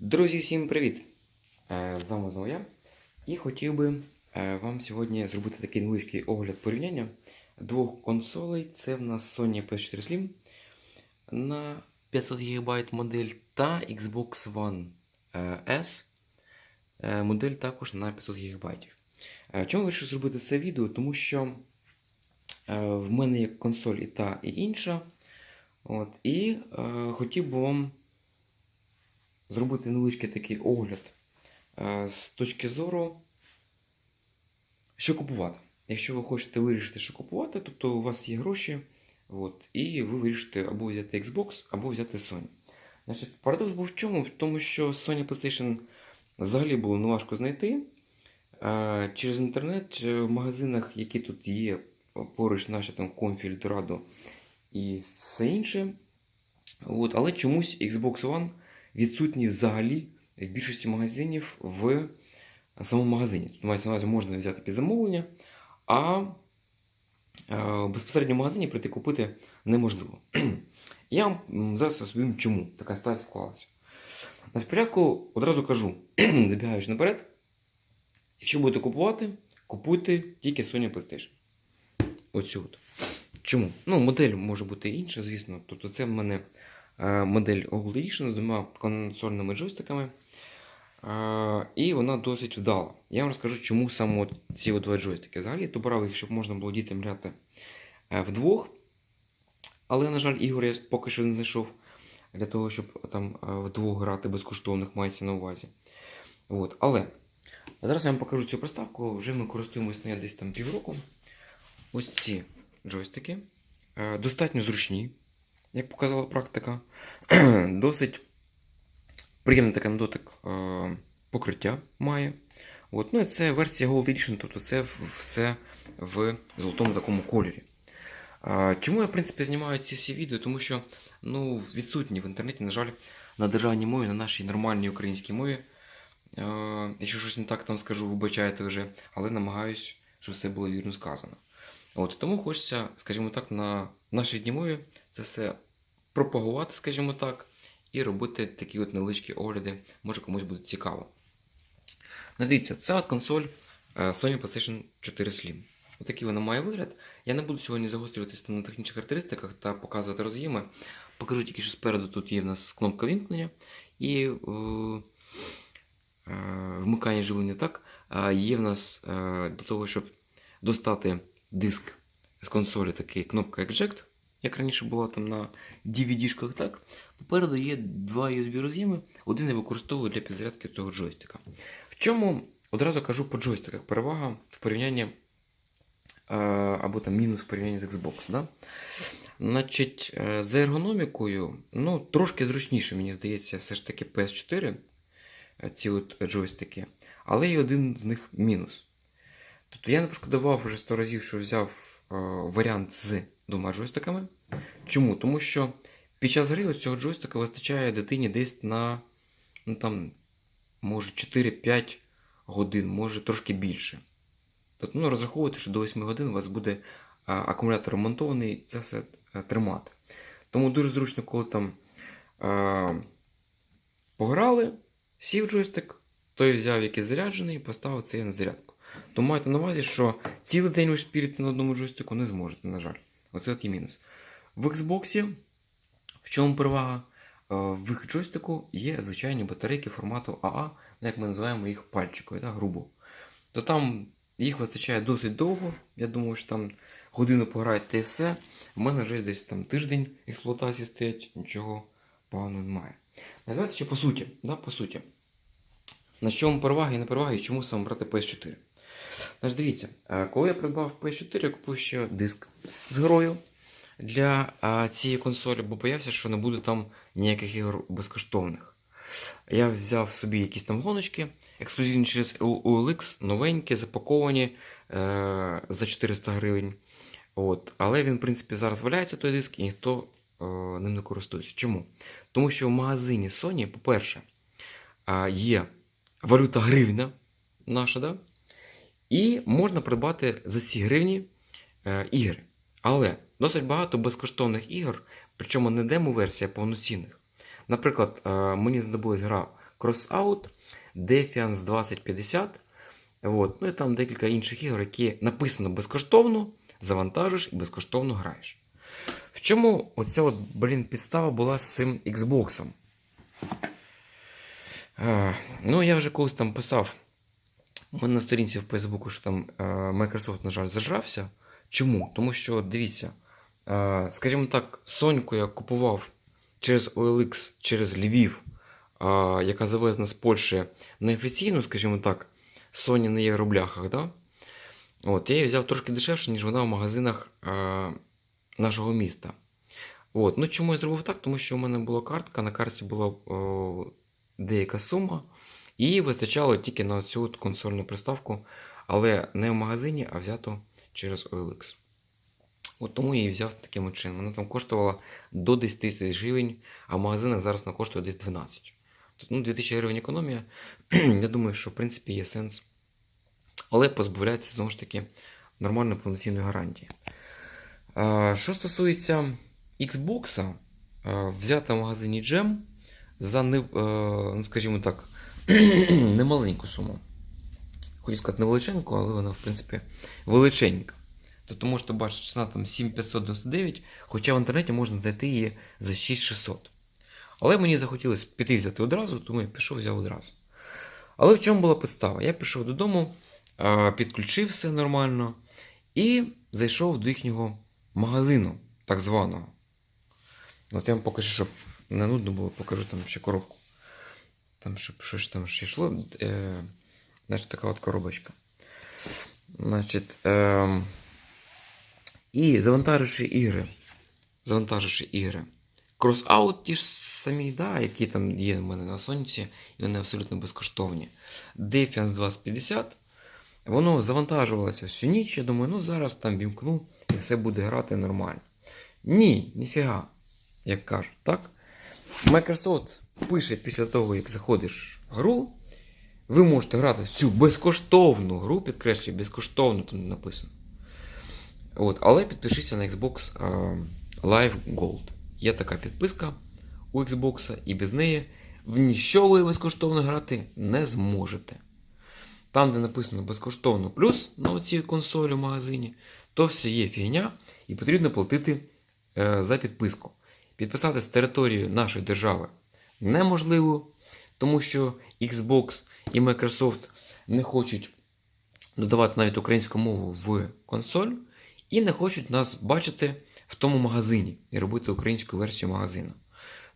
Друзі, всім привіт! Е, З вами знову я. І хотів би е, вам сьогодні зробити такий невеличкий огляд порівняння двох консолей. Це в нас Sony PS4 Slim на 500 ГБ модель та Xbox One е, S модель також на 500 ГБ. Чому вирішив зробити це відео? Тому що в мене є консоль і та, і інша. От, і хотів би вам зробити невеличкий такий огляд е, з точки зору, що купувати. Якщо ви хочете вирішити, що купувати, тобто у вас є гроші, от, і ви вирішите або взяти Xbox, або взяти Sony. Значить, парадокс був в чому? В тому, що Sony PlayStation взагалі було неважко знайти. Е, Через інтернет е, в магазинах, які тут є, поруч наші там Комфі, Eldorado і все інше. От, але чомусь Xbox One відсутній взагалі в більшості магазинів в самому магазині. Тут мається на увазі можна взяти під замовлення, а е, безпосередньо в магазині прийти купити неможливо. Я вам зараз розповім, чому така ситуація склалася. На спочатку одразу кажу, забігаючи наперед, якщо будете купувати, купуйте тільки Sony PlayStation. Оцю от. Чому? Ну, модель може бути інша, звісно. Тобто це в мене модель Gold Edition з двома консольними джойстиками. Е, і вона досить вдала. Я вам розкажу, чому саме ці два джойстики. Взагалі я добрав їх, щоб можна було дітям грати е, вдвох. Але, на жаль, ігор я поки що не знайшов для того, щоб там е, вдвох грати безкоштовних мається на увазі. От. Але зараз я вам покажу цю приставку. Вже ми користуємося нею десь там півроку. Ось ці джойстики. Е, Достатньо зручні, як показала практика. Досить приємне таке на дотик е, покриття має. От. Ну і це версія Gold Edition, тобто це все в золотому такому кольорі. Чому я, в принципі, знімаю ці всі відео? Тому що ну, відсутні в інтернеті, на жаль, на державній мові, на нашій нормальній українській мові. Е, Якщо щось не так там скажу, вибачайте вже, але намагаюсь, щоб все було вірно сказано. От, тому хочеться, скажімо так, на нашій дні мові це все пропагувати, скажімо так, і робити такі от невеличкі огляди, може комусь буде цікаво. Ну, Дивіться, це от консоль е, Sony PlayStation 4 Slim. Отакий вона має вигляд. Я не буду сьогодні загострюватися на технічних характеристиках та показувати роз'єми. Покажу тільки, що спереду тут є в нас кнопка вімкнення і е, е, вмикання живлення так. Є в нас для того, щоб достати диск з консолі, такий кнопка Eject, як раніше була там на DVD-шках, так. Попереду є два USB роз'єми, один я використовую для підзарядки цього джойстика. В чому одразу кажу по джойстиках перевага в порівнянні е, або там мінус в порівнянні з Xbox. Да? Значить, е, за ергономікою, ну, трошки зручніше, мені здається, все ж таки PS4, е, ці от джойстики, але є один з них мінус. Тобто я не пошкодував вже 100 разів, що взяв е, варіант з двома джойстиками. Чому? Тому що під час гри ось цього джойстика вистачає дитині десь на ну, там, може 4-5 годин, може трошки більше. Тобто ну, розраховуйте, що до 8 годин у вас буде а, акумулятор ремонтований, це все е, тримати. Тому дуже зручно, коли там е, пограли, сів джойстик, той взяв якийсь заряджений і поставив цей на зарядку. Тому майте на увазі, що цілий день ви шпірити на одному джойстику не зможете, на жаль. Оце от є мінус. В Xbox, в чому перевага? Е, В їх джойстику є звичайні батарейки формату АА, ну, як ми називаємо їх пальчикові, да, грубо. То там їх вистачає досить довго. Я думаю, що там годину пограєте і все. У мене вже десь там тиждень експлуатації стоять, нічого поганого немає. Називається ще по суті. Да, по суті. На чому переваги і не переваги, і чому саме брати PS4? Значить, дивіться, е, коли я придбав PS4, я купив ще диск з грою для цієї консолі, бо боявся, що не буде там ніяких ігор безкоштовних. Я взяв собі якісь там гоночки, ексклюзивні через OLX, новенькі, запаковані е, за 400 гривень. От. Але він, в принципі, зараз валяється той диск і ніхто е, ним не користується. Чому? Тому що в магазині Sony, по-перше, а, є валюта гривня наша, да? І можна придбати за ці гривні е, ігри. Але досить багато безкоштовних ігор, причому не демо-версія, а повноцінних. Наприклад, е, мені знадобилась гра Crossout, Defiance 2050. От. Ну і там декілька інших ігор, які написано безкоштовно, завантажиш і безкоштовно граєш. В чому оця от, блін, підстава була з цим Xbox? Е, ну, я вже колись там писав. У мене на сторінці в Фейсбуку, що там е, Microsoft, на жаль, зажрався. Чому? Тому що, дивіться, е, скажімо так, Соньку я купував через OLX, через Львів, е, яка завезена з Польщі неофіційно, скажімо так, Sony на євробляхах, да? От, я її взяв трошки дешевше, ніж вона в магазинах нашого міста. От. Ну, чому я зробив так? Тому що у мене була картка, на картці була о, деяка сума, її вистачало тільки на цю консольну приставку, але не в магазині, а взято через OLX. От тому я її взяв таким чином. Вона там коштувала до 10 тисяч гривень, а в магазинах зараз вона коштує десь 12. Тобто, ну, 2000 гривень економія. я думаю, що в принципі є сенс. Але позбавляється знову ж таки нормальної повноцінної гарантії. Що стосується Xbox, взята в магазині Gem за е, ну, скажімо так, немаленьку суму. Хочу сказати, не величеньку, але вона, в принципі, величенька. Тобто можете бачити, ціна там 7599, хоча в інтернеті можна знайти її за 6600. Але мені захотілося піти взяти одразу, тому я пішов взяв одразу. Але в чому була підстава? Я пішов додому, підключив все нормально і зайшов до їхнього магазину, так званого. От я вам покажу, щоб не нудно було, покажу там ще коробку. Там, щоб щось там ще йшло. Е, значить, така от коробочка. Значить, е, і завантаживши ігри. Завантаживши ігри. Crossout ті ж самі, да, які там є в мене на сонці, і вони абсолютно безкоштовні. Defiance 2050. Воно завантажувалося всю ніч. Я думаю, ну зараз там вімкну і все буде грати нормально. Ні, ніфіга, як кажуть, так? Microsoft пише після того, як заходиш в гру, ви можете грати в цю безкоштовну гру, підкреслюю, безкоштовно там написано. От, але підпишіться на Xbox Live Gold. Є така підписка у Xbox, і без неї в ніщо ви безкоштовно грати не зможете. Там, де написано безкоштовно плюс на цій консолі в магазині, то все є фігня, і потрібно платити е, за підписку. Підписати з території нашої держави неможливо, тому що Xbox і Microsoft не хочуть додавати навіть українську мову в консоль, і не хочуть нас бачити в тому магазині і робити українську версію магазину.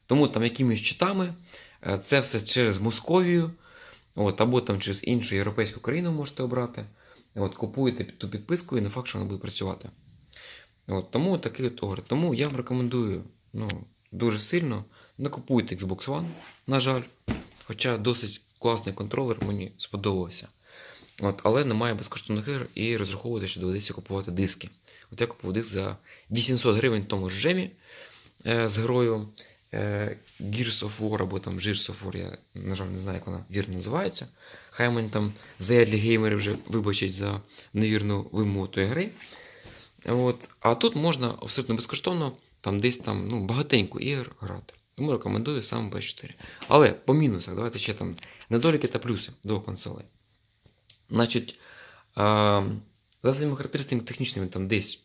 Тому там якимись читами е, це все через Московію, от, або там через іншу європейську країну можете обрати. От, Купуєте ту підписку і не факт, що вона буде працювати. От, Тому такий от огляд. Тому я вам рекомендую ну, дуже сильно не купуйте Xbox One, на жаль. Хоча досить класний контролер мені сподобався. От, але немає безкоштовних ігор і розраховувати, що доведеться купувати диски. От я купував диск за 800 гривень в тому ж джемі е, з грою е, Gears of War або там Gears of War, я, на жаль, не знаю, як вона вірно називається. Хай мені там заядлі геймери вже вибачать за невірну вимову тої гри. От. А тут можна абсолютно безкоштовно там десь там ну, багатенько ігор грати. Тому рекомендую саме PS4. Але по мінусах, давайте ще там недоліки та плюси до консолей. Значить, а, за своїми характеристиками технічними там десь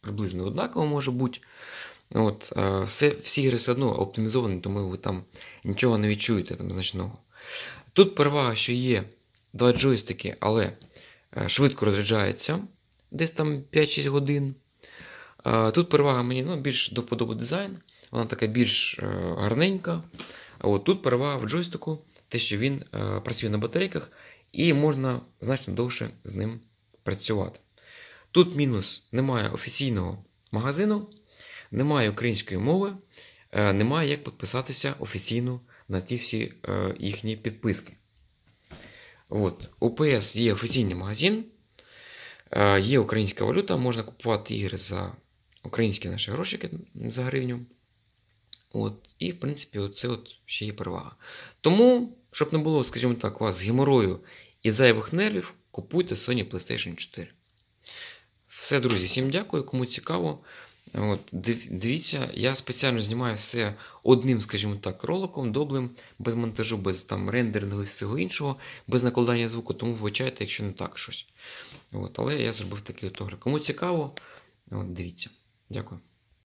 приблизно однаково може бути. От, а, все, Всі ігри все одно оптимізовані, тому ви там нічого не відчуєте там значного. Тут перевага, що є два джойстики, але е, швидко розряджається десь там 5-6 годин. А, Тут перевага мені ну, більш до подобу дизайн, вона така більш е, гарненька. А от тут перевага в джойстику, те, що він е, працює на батарейках, і можна значно довше з ним працювати. Тут мінус: немає офіційного магазину, немає української мови, е, немає як підписатися офіційно на ті всі їхні підписки. От, у PS є офіційний магазин, є українська валюта, можна купувати ігри за українські наші гроші за гривню. От, і, в принципі, це от ще є перевага. Тому, щоб не було, скажімо так, у вас геморою і зайвих нервів, купуйте Sony PlayStation 4. Все, друзі, всім дякую. Кому цікаво, От, дивіться, я спеціально знімаю все одним, скажімо так, роликом, доблим, без монтажу, без там рендерингу і всього іншого, без накладання звуку, тому вибачайте, якщо не так щось. От, але я зробив такий от огляд. Кому цікаво, от, дивіться. Дякую.